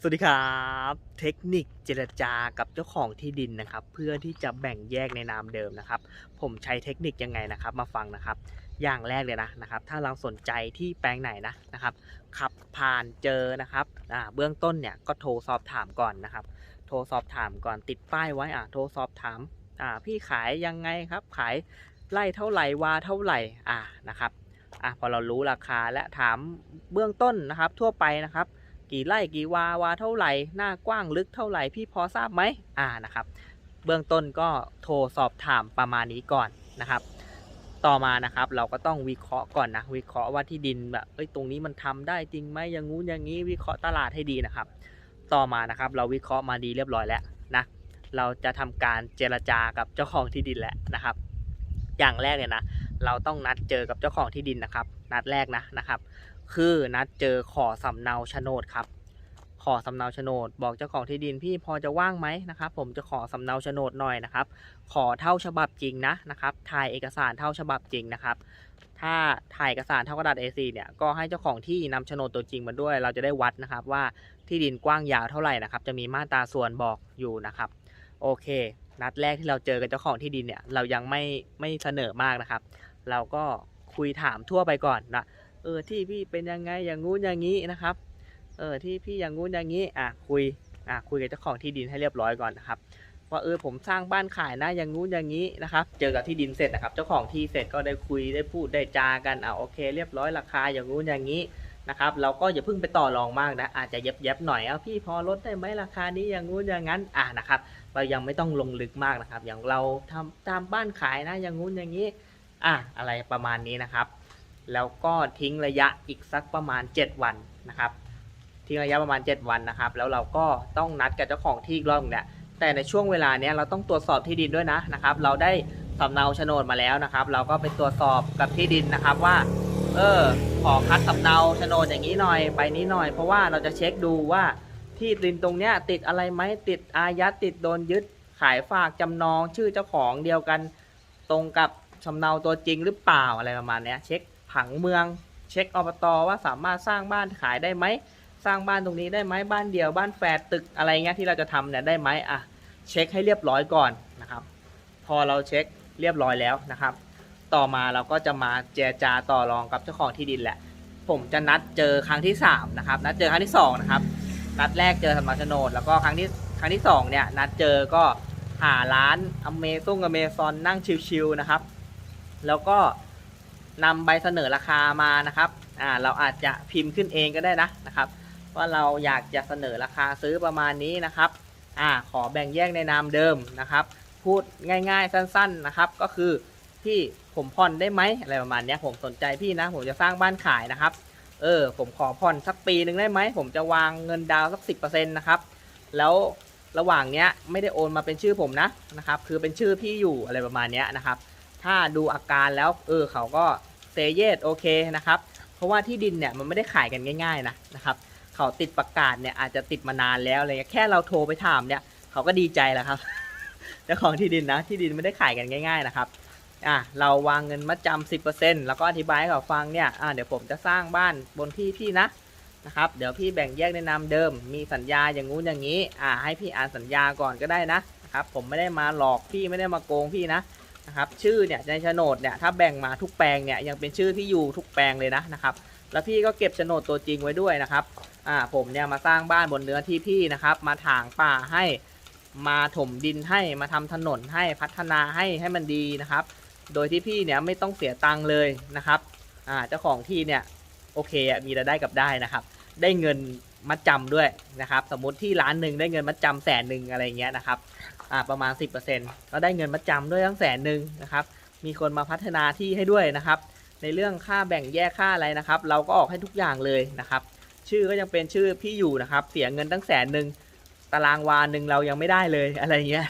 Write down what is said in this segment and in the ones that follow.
สวัสดีครับ เทคนิคเจรจากับเจ้าของที่ดินนะครับ เพื่อที่จะแบ่งแยกในนามเดิมนะครับ ผมใช้เทคนิคยังไงนะครับ มาฟังนะครับ อย่างแรกเลยนะนะครับ ถ้าเราสนใจที่แปลงไหนนะนะครับ ขับผ่านเจอนะครับอ่าเบื้องต้นเนี่ยก็โทรสอบถามก่อนนะครับ โทรสอบถามก่อนติดป้ายไว้อ่าโทรสอบถามอ่าพี่ขายยังไงครับ ขายไร่เท่าไหร่วาเท่าไหร่อ่านะครับอะพอเรารู้ราคาและถามเบื้องต้นนะครับ ทั่วไปนะครับ กี่ไร่กี่วาวาเท่าไหร่ หน้ากว้างลึกเท่าไหร่พี่พอทราบไหมอ่านะครับ เบื้องต้นก็โทรสอบถามประมาณนี้ก่อนนะครับ ต่อมานะครับเราก็ต้องวิเคราะห์ก่อนนะวิเคราะห์ว่าที่ดินแบบเอ้ยตรงนี้มันทำได้จริงไหมอย่างงู้นอย่างนี้วิเคราะห์ตลาดให้ดีนะครับ ต่อมานะครับเราวิเคราะห์มาดีเรียบร้อยแล้วนะเราจะทำการเจรจากับเจ้าของที่ดินแหละนะครับ อย่างแรกเลยนะเราต้องนัดเจอกับเจ้าของที่ดินนะครับ นัดแรกนะนะครับ คือนัดเจอขอสำเนาโฉนดครับ ขอสำเนาโฉนด บอกเจ้าของที่ดินพี่พอจะว่างไหมนะครับ ผมจะขอสำเนาโฉนดหน่อยนะครับ ขอเท่าฉบับจริงนะนะครับ ถ่ายเอกสารเท่าฉบับจริงนะครับ ถ้าถ่ายเอกสารเท่ากระดาษ A4 เนี่ยก็ให้เจ้าของที่นำโฉนดตัวจริงมาด้วย เราจะได้วัดนะครับว่าที่ดินกว้างยาวเท่าไหร่นะครับ จะมีมาตราส่วนบอกอยู่นะครับ โอเค นัดแรกที่เราเจอกับเจ้าของที่ดินเนี่ย เรายังไม่ไม่เสนอมากนะครับ เราก็คุยถามทั่วไปก่อนนะ เออที่พี่เป็นยังไงอย่างงู้นอย่างนี้นะครับ เออที่พี่อย่างงู้นอย่างนี้อะคุยอะคุยกับเจ้าของที่ดินให้เรียบร้อยก่อนนะครับว่าเออผมสร้างบ้านขายนะอย่างงู้นอย่างนี้นะครับ เจอกับที่ดินเสร็จนะครับ เจ้าของที่เสร็จก็ได้คุยได้พูดได้จากันอะโอเค เรียบร้อยราคาอย่างงู้นอย่างนี้นะครับ เราก็อย่าเพิ่งไปต่อรองมากนะอาจจะเย็บเย็บๆหน่อยเอาพี่พอลดได้ไหมราคานี้อย่างงู้นอย่างนั้นอะนะครับ เรายังไม่ต้องลงลึกมากนะครับ อย่างเราทำตามบ้านขายนะอย่างงู้นอย่างนี้อะอะไรประมาณนี้นะครับ แล้วก็ทิ้งระยะอีกสักประมาณ 7 วันนะครับ ทิ้งระยะประมาณ 7 วันนะครับ แล้วเราก็ต้องนัดกับเจ้าของที่อีกรอบหนึ่งแหละแต่ในช่วงเวลาเนี้ยเราต้องตรวจสอบที่ดินด้วยนะนะครับ เราได้สำเนาโฉนดมาแล้วนะครับ เราก็ไปตรวจสอบกับที่ดินนะครับว่า เออขอคัดสำเนาโฉนดอย่างนี้หน่อยใบนี้หน่อย เพราะว่าเราจะเช็คดูว่าที่ดินตรงเนี้ยติดอะไรไหมติดอายัดติดโดนยึดขายฝากจำนองชื่อเจ้าของเดียวกันตรงกับสำเนาตัวจริงหรือเปล่าอะไรประมาณนี้เช็ค ผังเมือง เช็คอบตว่าสามารถสร้างบ้านขายได้ไหม สร้างบ้านตรงนี้ได้ไหมบ้านเดี่ยวบ้านแฝดตึกอะไรเงี้ยที่เราจะทำเนี่ยได้ไหมอะเช็คให้เรียบร้อยก่อนนะครับ พอเราเช็คเรียบร้อยแล้วนะครับ ต่อมาเราก็จะมาเจรจาต่อรองกับเจ้าของที่ดินแหละ ผมจะนัดเจอครั้งที่สามนะครับนัดเจอครั้งที่สองนะครับนัดแรกเจอสำนักโฉนดแล้วก็ครั้งที่ครั้งที่สองเนี่ยนัดเจอก็หาร้านอเมซุงอเมซอนนั่งชิลๆนะครับ แล้วก็ นำใบเสนอราคามานะครับอ่าเราอาจจะพิมพ์ขึ้นเองก็ได้นะนะครับ ว่าเราอยากจะเสนอราคาซื้อประมาณนี้นะครับอ่าขอแบ่งแยกในนามเดิมนะครับ พูดง่ายๆสั้นๆนะครับ ก็คือพี่ผมผ่อนได้ไหมอะไรประมาณนี้ผมสนใจพี่นะ ผมจะสร้างบ้านขายนะครับ เออ ผมขอผ่อนสักปีหนึ่งได้ไหม ผมจะวางเงินดาวน์สักสิบเปอร์เซ็นต์นะครับ แล้วระหว่างเนี้ยไม่ได้โอนมาเป็นชื่อผมนะนะครับ คือเป็นชื่อพี่อยู่อะไรประมาณนี้นะครับ ถ้าดูอาการแล้วเออเขาก็ เซเยสโอเคนะครับ เพราะว่าที่ดินเนี่ยมันไม่ได้ขายกันง่ายๆนะนะครับเขาติดประกาศเนี่ยอาจจะติดมานานแล้วอะไรเงี้ยแค่เราโทรไปถามเนี่ยเขาก็ดีใจแล้วครับเจ้าของที่ดินนะที่ดินไม่ได้ขายกันง่าย ๆนะครับอะเราวางเงินมัดจำสิบเปอร์เซ็นต์แล้วก็อธิบายให้เขาฟังเนี่ยอะเดี๋ยวผมจะสร้างบ้านบนที่พี่นะนะครับเดี๋ยวพี่แบ่งแยกในนามเดิม มีสัญญาอย่างงู้นอย่างนี้อะให้พี่อ่านสัญญาก่อนก็ได้นะครับผมไม่ได้มาหลอกพี่ไม่ได้มาโกงพี่นะ นะครับชื่อเนี่ยในโฉนดเนี่ยถ้าแบ่งมาทุกแปลงเนี่ยยังเป็นชื่อที่อยู่ทุกแปลงเลยนะนะครับแล้วพี่ก็เก็บโฉนดตัวจริงไว้ด้วยนะครับอ่าผมเนี่ยมาสร้างบ้านบนเนื้อที่พี่นะครับมาถางป่าให้มาถมดินให้มาทำถนนให้พัฒนาให้ให้มันดีนะครับ โดยที่พี่เนี่ยไม่ต้องเสียตังค์เลยนะครับอ่าเจ้าของที่เนี่ยโอเคมีรายได้กับได้นะครับ ได้เงินมัดจำด้วยนะครับ สมมติที่ร้านหนึ่งได้เงินมัดจำแสนหนึ่งอะไรเงี้ยนะครับ อ่าประมาณ 10%ก็ได้เงินมัดจำด้วยทั้งแสนหนึ่งนะครับ มีคนมาพัฒนาที่ให้ด้วยนะครับ ในเรื่องค่าแบ่งแยกค่าอะไรนะครับ เราก็ออกให้ทุกอย่างเลยนะครับ ชื่อก็ยังเป็นชื่อพี่อยู่นะครับ เสียเงินตั้งแสนหนึ่งตารางวาหนึ่งเรายังไม่ได้เลยอะไรเงี้ย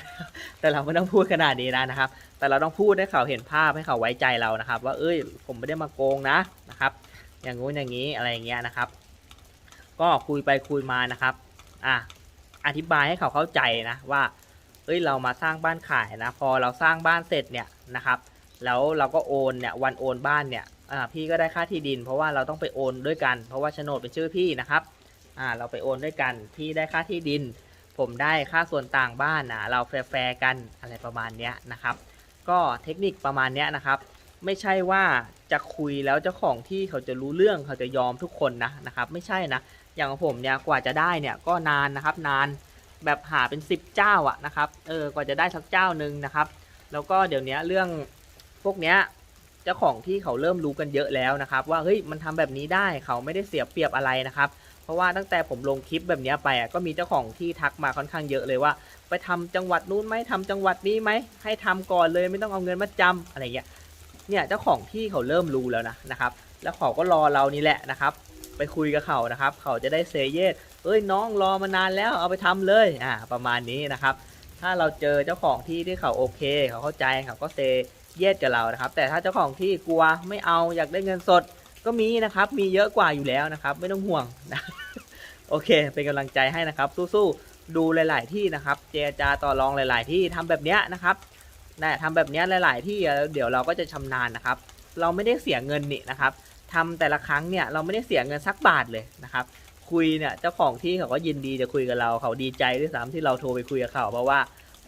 แต่เราไม่ต้องพูดขนาดนี้นะนะครับ แต่เราต้องพูดให้เขาเห็นภาพให้เขาไว้ใจเรานะครับ ว่าเอ้ยผมไม่ได้มาโกงนะนะครับ อย่างงู้นอย่างนี้อะไรเงี้ยนะครับ ก็คุยไปคุยมานะครับ อะอธิบายให้เขาเข้าใจนะว่า เอ้ยเรามาสร้างบ้านขายนะ พอเราสร้างบ้านเสร็จเนี่ยนะครับ แล้วเราก็โอนเนี่ยวันโอนบ้านเนี่ยอ่าพี่ก็ได้ค่าที่ดิน เพราะว่าเราต้องไปโอนด้วยกัน เพราะว่าโฉนดเป็นชื่อพี่นะครับอ่าเราไปโอนด้วยกันพี่ได้ค่าที่ดิน ผมได้ค่าส่วนต่างบ้านนะเราแฟร์กันอะไรประมาณเนี้ยนะครับ ก็เทคนิคประมาณเนี้ยนะครับไม่ใช่ว่าจะคุยแล้วเจ้าของที่เขาจะรู้เรื่องเขาจะยอมทุกคนนะนะครับ ไม่ใช่นะ อย่างผมเนี่ยกว่าจะได้เนี่ยก็นานนะครับนาน แบบหาเป็น 10 เจ้าอะนะครับเออกว่าจะได้สักเจ้าหนึ่งนะครับ แล้วก็เดี๋ยวนี้เรื่องพวกเนี้ยเจ้าของที่เขาเริ่มรู้กันเยอะแล้วนะครับ ว่าเฮ้ยมันทำแบบนี้ได้เขาไม่ได้เสียเปรียบอะไรนะครับ เพราะว่าตั้งแต่ผมลงคลิปแบบนี้ไปอะก็มีเจ้าของที่ทักมาค่อนข้างเยอะเลยว่า ไปทำจังหวัดนู้นไหมทำจังหวัดนี้ไหมให้ทำก่อนเลยไม่ต้องเอาเงินมาจำอะไรเงี้ยเนี่ยเจ้าของที่เขาเริ่มรู้แล้วนะนะครับ แล้วเขาก็รอเรานี่แหละนะครับ ไปคุยกับเขานะครับ เขาจะได้เซเยส เอ้ยน้องรอมานานแล้วเอาไปทำเลยอ่าประมาณนี้นะครับ ถ้าเราเจอเจ้าของที่ที่เขาโอเค เขาเข้าใจเขาก็เซเยสกับเรานะครับ แต่ถ้าเจ้าของที่กลัวไม่เอาอยากได้เงินสดก็มีนะครับ มีเยอะกว่าอยู่แล้วนะครับ ไม่ต้องห่วงนะโอเค เป็นกำลังใจให้นะครับ สู้ๆดูหลาย ๆ ที่นะครับ เจรจาต่อรองหลาย ๆ ที่ทำแบบเนี้ยนะครับนะทำแบบเนี้ยหลาย ๆ ที่เดี๋ยวเราก็จะชำนาญนะครับ เราไม่ได้เสียเงินนี่นะครับทำแต่ละครั้งเนี่ยเราไม่ได้เสียเงินสักบาทเลยนะครับ คุยเนี่ยเจ้าของที่เขาก็ยินดีจะคุยกับเราเขาดีใจด้วยซ้ำที่เราโทรไปคุยกับเขาเพราะว่า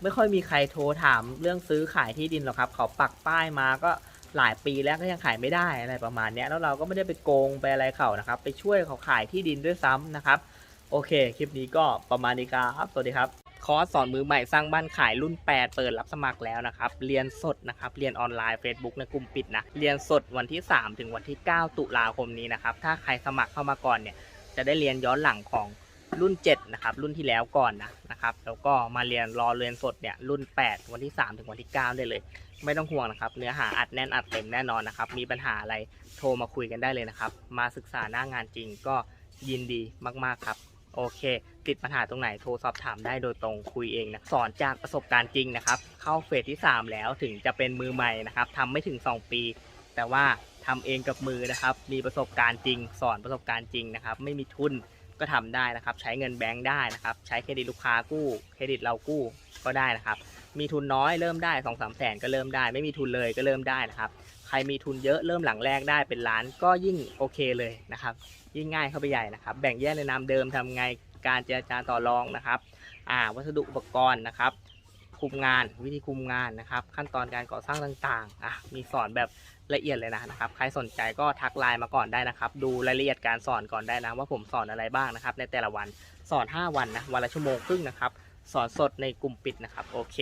ไม่ค่อยมีใครโทรถามเรื่องซื้อขายที่ดินหรอกครับ เขาปักป้ายมาก็หลายปีแล้วก็ยังขายไม่ได้อะไรประมาณเนี้ยแล้วเราก็ไม่ได้ไปโกงไปอะไรเขานะครับ ไปช่วยเขาขายที่ดินด้วยซ้ำนะครับ โอเค คลิปนี้ก็ประมาณนี้ครับ สวัสดีครับ คอร์สสอนมือใหม่สร้างบ้านขายรุ่น 8 เปิดรับสมัครแล้วนะครับ เรียนสดนะครับ เรียนออนไลน์ Facebook ในกลุ่มปิดนะ เรียนสดวันที่ 3 ถึงวันที่ 9 ตุลาคมนี้นะครับ ถ้าใครสมัครเข้ามาก่อนเนี่ย จะได้เรียนย้อนหลังของรุ่น 7 นะครับ รุ่นที่แล้วก่อนนะนะครับ แล้วก็มาเรียนรอเรียนสดเนี่ยรุ่น 8 วันที่ 3 ถึงวันที่ 9 ได้เลย ไม่ต้องห่วงนะครับ เนื้อหาอัดแน่นอัดเต็มแน่นอนนะครับ มีปัญหาอะไรโทรมาคุยกันได้เลยนะครับ มาศึกษาหน้างานจริงก็ยินดีมาก ๆ ครับ โอเค ติดปัญหาตรงไหนโทรสอบถามได้โดยตรงคุยเองนะสอนจากประสบการณ์จริงนะครับ เข้าเฟสที่ 3 แล้วถึงจะเป็นมือใหม่นะครับทำไม่ถึง 2 ปี แต่ว่าทำเองกับมือนะครับ มีประสบการณ์จริง สอนประสบการณ์จริงนะครับ ไม่มีทุนก็ทำได้นะครับ ใช้เงินแบงค์ได้นะครับ ใช้เครดิตลูกค้ากู้ เครดิตเรากู้ก็ได้นะครับ มีทุนน้อยเริ่มได้2องสามแสนก็เริ่มได้ ไม่มีทุนเลยก็เริ่มได้นะครับ ใครมีทุนเยอะเริ่มหลังแรกได้เป็นล้านก็ยิ่งโอเคเลยนะครับ ยิ่งง่ายเข้าไปใหญ่นะครับ แบ่งแยกในนามเดิมทำไงการเจรจาต่อรองนะครับ อ่า วัสดุอุปกรณ์นะครับ คุมงาน วิธีคุมงานนะครับ ขั้นตอนการก่อสร้างต่างๆอะมีสอนแบบละเอียดเลยนะนะครับใครสนใจก็ทักไลน์มาก่อนได้นะครับ ดูรายละเอียดการสอนก่อนได้นะว่าผมสอนอะไรบ้างนะครับ ในแต่ละวันสอน 5 วันนะวันละชั่วโมงครึ่งนะครับ สอนสดในกลุ่มปิดนะครับโอเค